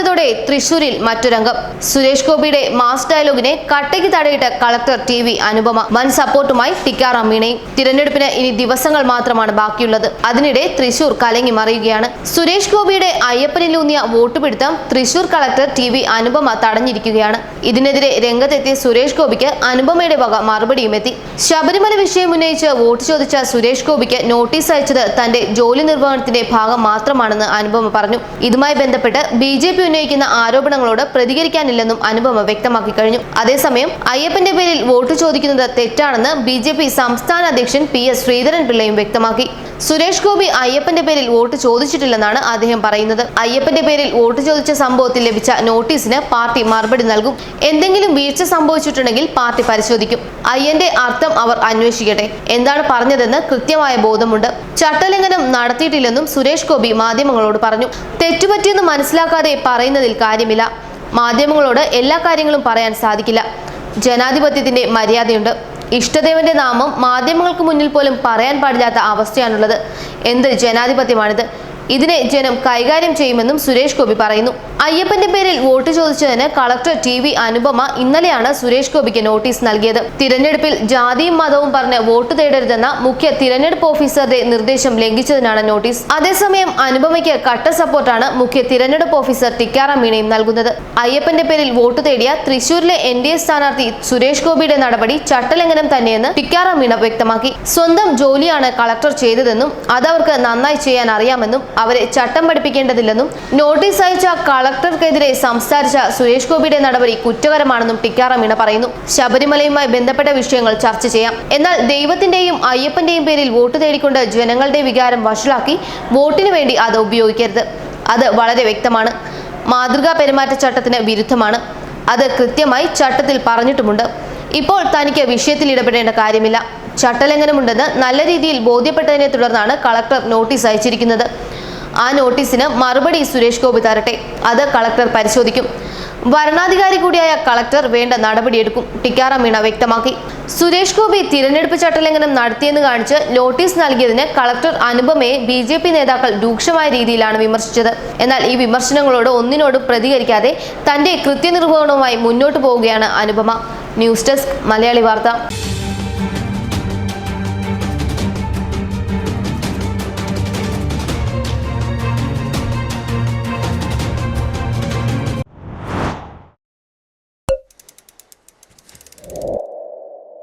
ആരവത്തോടെ തൃശൂരിൽ മറ്റൊരംഗം സുരേഷ് ഗോപിയുടെ മാസ് ഡയലോഗിനെ കട്ടയ്ക്ക് തടയിട്ട് കളക്ടർ ടി വി അനുപമ. വൻ സപ്പോർട്ടുമായി ടിക്കാറാം മീണയും തിരഞ്ഞെടുപ്പിന് ഇനി ദിവസങ്ങൾ മാത്രമാണ് ബാക്കിയുള്ളത്. അതിനിടെ തൃശൂർ കലങ്ങി മറിയുകയാണ്. സുരേഷ് ഗോപിയുടെ അയ്യപ്പനിലൂന്നിയ വോട്ടുപിടുത്തം Thrissur collector T V Anupama തടഞ്ഞിരിക്കുകയാണ്. ഇതിനെതിരെ രംഗത്തെത്തിയ സുരേഷ് ഗോപിക്ക് അനുപമയുടെ വക മറുപടിയും എത്തി. ശബരിമല വിഷയം ഉന്നയിച്ച് വോട്ട് ചോദിച്ച സുരേഷ് ഗോപിക്ക് നോട്ടീസ് അയച്ചത് തന്റെ ജോലി നിർവഹണത്തിന്റെ ഭാഗം മാത്രമാണെന്ന് അനുപമ പറഞ്ഞു. ഇതുമായി ബന്ധപ്പെട്ട് ബി ജെ പി ഉന്നയിക്കുന്ന ആരോപണങ്ങളോട് പ്രതികരിക്കാനില്ലെന്നും അനുപമ വ്യക്തമാക്കി കഴിഞ്ഞു. അതേസമയം അയ്യപ്പന്റെ പേരിൽ വോട്ട് ചോദിക്കുന്നത് തെറ്റാണെന്ന് ബി സംസ്ഥാന അധ്യക്ഷൻ പി എസ് ശ്രീധരൻ പിള്ളയും വ്യക്തമാക്കി. സുരേഷ് ഗോപി അയ്യപ്പന്റെ പേരിൽ വോട്ട് ചോദിച്ചിട്ടില്ലെന്നാണ് അദ്ദേഹം പറയുന്നത്. അയ്യപ്പന്റെ പേരിൽ വോട്ട് ചോദിച്ച സംഭവത്തിൽ ലഭിച്ച നോട്ടീസിന് പാർട്ടി മറുപടി നൽകും. എന്തെങ്കിലും വീഴ്ച സംഭവിച്ചിട്ടുണ്ടെങ്കിൽ പാർട്ടി പരിശോധിക്കും. അയ്യന്റെ അർത്ഥം അവർ അന്വേഷിക്കട്ടെ. എന്താണ് പറഞ്ഞതെന്ന് കൃത്യമായ ബോധമുണ്ട്. ചട്ടലംഘനം നടത്തിയിട്ടില്ലെന്നും സുരേഷ് ഗോപി മാധ്യമങ്ങളോട് പറഞ്ഞു. തെറ്റുപറ്റിയെന്ന് മനസ്സിലാക്കാതെ പറയുന്നതിൽ കാര്യമില്ല. മാധ്യമങ്ങളോട് എല്ലാ കാര്യങ്ങളും പറയാൻ സാധിക്കില്ല. ജനാധിപത്യത്തിന്റെ മര്യാദയുണ്ട്. ഇഷ്ടദേവന്റെ നാമം മാധ്യമങ്ങൾക്ക് മുന്നിൽ പോലും പറയാൻ പാടില്ലാത്ത അവസ്ഥയാണുള്ളത്. എന്ത് ജനാധിപത്യമാണിത്. ഇതിനെ ജനം കൈകാര്യം ചെയ്യുമെന്നും സുരേഷ് ഗോപി പറയുന്നു. അയ്യപ്പന്റെ പേരിൽ വോട്ട് ചോദിച്ചതിന് കളക്ടർ ടി വി അനുപമ ഇന്നലെയാണ് സുരേഷ് ഗോപിക്ക് നോട്ടീസ് നൽകിയത്. തിരഞ്ഞെടുപ്പിൽ ജാതിയും മതവും പറഞ്ഞ് വോട്ട് തേടരുതെന്ന മുഖ്യ തിരഞ്ഞെടുപ്പ് ഓഫീസറുടെ നിർദ്ദേശം ലംഘിച്ചതിനാണ് നോട്ടീസ്. അതേസമയം അനുപമയ്ക്ക് കട്ട സപ്പോർട്ടാണ് മുഖ്യ തിരഞ്ഞെടുപ്പ് ഓഫീസർ ടിക്കാറാം മീണയും നൽകുന്നത്. അയ്യപ്പന്റെ പേരിൽ വോട്ട് തേടിയ തൃശൂരിലെ എൻ ഡി എ സ്ഥാനാർത്ഥി സുരേഷ് ഗോപിയുടെ നടപടി ചട്ടലംഘനം തന്നെയെന്ന് ടിക്കാറാം മീണ വ്യക്തമാക്കി. സ്വന്തം ജോലിയാണ് കളക്ടർ ചെയ്തതെന്നും അതവർക്ക് നന്നായി ചെയ്യാൻ അറിയാമെന്നും അവരെ ചട്ടം പഠിപ്പിക്കേണ്ടതില്ലെന്നും നോട്ടീസ് അയച്ച കളക്ടർക്കെതിരെ സംസാരിച്ച സുരേഷ് ഗോപിയുടെ നടപടി കുറ്റകരമാണെന്നും ടിക്കാറാം മീണ പറയുന്നു. ശബരിമലയുമായി ബന്ധപ്പെട്ട വിഷയങ്ങൾ ചർച്ച ചെയ്യാം. എന്നാൽ ദൈവത്തിന്റെയും അയ്യപ്പന്റെയും പേരിൽ വോട്ട് തേടിക്കൊണ്ട് ജനങ്ങളുടെ വികാരം വഷളാക്കി വോട്ടിനു വേണ്ടി അത് ഉപയോഗിക്കരുത്. അത് വളരെ വ്യക്തമാണ്. മാതൃകാ പെരുമാറ്റച്ചട്ടത്തിന് വിരുദ്ധമാണ്. അത് കൃത്യമായി ചട്ടത്തിൽ പറഞ്ഞിട്ടുമുണ്ട്. ഇപ്പോൾ തനിക്ക് വിഷയത്തിൽ ഇടപെടേണ്ട കാര്യമില്ല. ചട്ടലംഘനമുണ്ടെന്ന് നല്ല രീതിയിൽ ബോധ്യപ്പെട്ടതിനെ തുടർന്നാണ് കളക്ടർ നോട്ടീസ് അയച്ചിരിക്കുന്നത്. ആ നോട്ടീസിന് മറുപടി സുരേഷ് ഗോപി തരട്ടെ. അത് കളക്ടർ പരിശോധിക്കും. വരണാധികാരി കൂടിയായ കളക്ടർ വേണ്ട നടപടിയെടുക്കും ടിക്കാറാം മീണ വ്യക്തമാക്കി. സുരേഷ് ഗോപി തിരഞ്ഞെടുപ്പ് ചട്ടലംഘനം നടത്തിയെന്ന് കാണിച്ച് നോട്ടീസ് നൽകിയതിന് കളക്ടർ അനുപമയെ ബി ജെ പി നേതാക്കൾ രൂക്ഷമായ രീതിയിലാണ് വിമർശിച്ചത്. എന്നാൽ ഈ വിമർശനങ്ങളോട് ഒന്നിനോട് പ്രതികരിക്കാതെ തന്റെ കൃത്യനിർവഹണവുമായി മുന്നോട്ടു പോവുകയാണ് അനുപമ. ന്യൂസ് ഡെസ്ക് മലയാളി വാർത്ത.